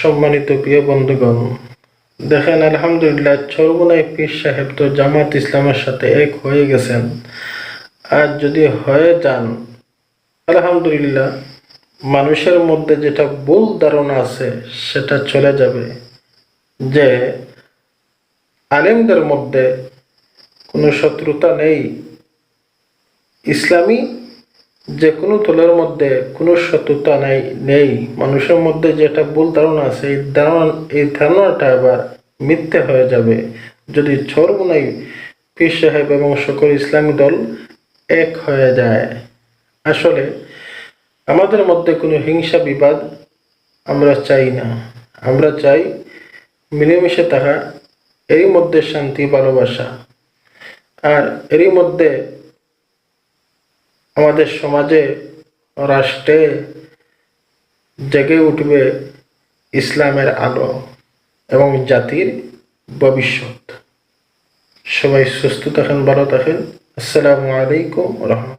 সম্মানিত প্রিয় বন্ধুগণ, দেখেন, আলহামদুলিল্লাহ পীর সাহেব তো জামাত ইসলামের সাথে এক হয়ে গেছেন। আর যদি হয়ে যান, আলহামদুলিল্লাহ, মানুষের মধ্যে যেটা ভুল ধারণা আছে, সেটা চলে যাবে। যে আলেমদের মধ্যে কোনো শত্রুতা নেই ইসলামী যে কোনো দলের মধ্যে কোনো শত্রুতা নাই, নেই। মানুষের মধ্যে যেটা ভুল ধারণা আছে, এই ধারণা, এই ধারণাটা আবার মিথ্যে হয়ে যাবে। যদি চরমুনাই পীর সাহেব এবং সকল ইসলামী দল এক হয়ে যায়। আসলে আমাদের মধ্যে কোনো হিংসা বিবাদ আমরা চাই না। আমরা চাই মিলেমিশে থাকা, এরই মধ্যে শান্তি, ভালোবাসা। আর এরই মধ্যে আমাদের সমাজে, রাষ্ট্রে জেগে উঠবে ইসলামের আলো এবং জাতির ভবিষ্যৎ। সবাই সুস্থ থাকেন, ভালো থাকেন। আসসালামু আলাইকুম রহমতুল্লাহ।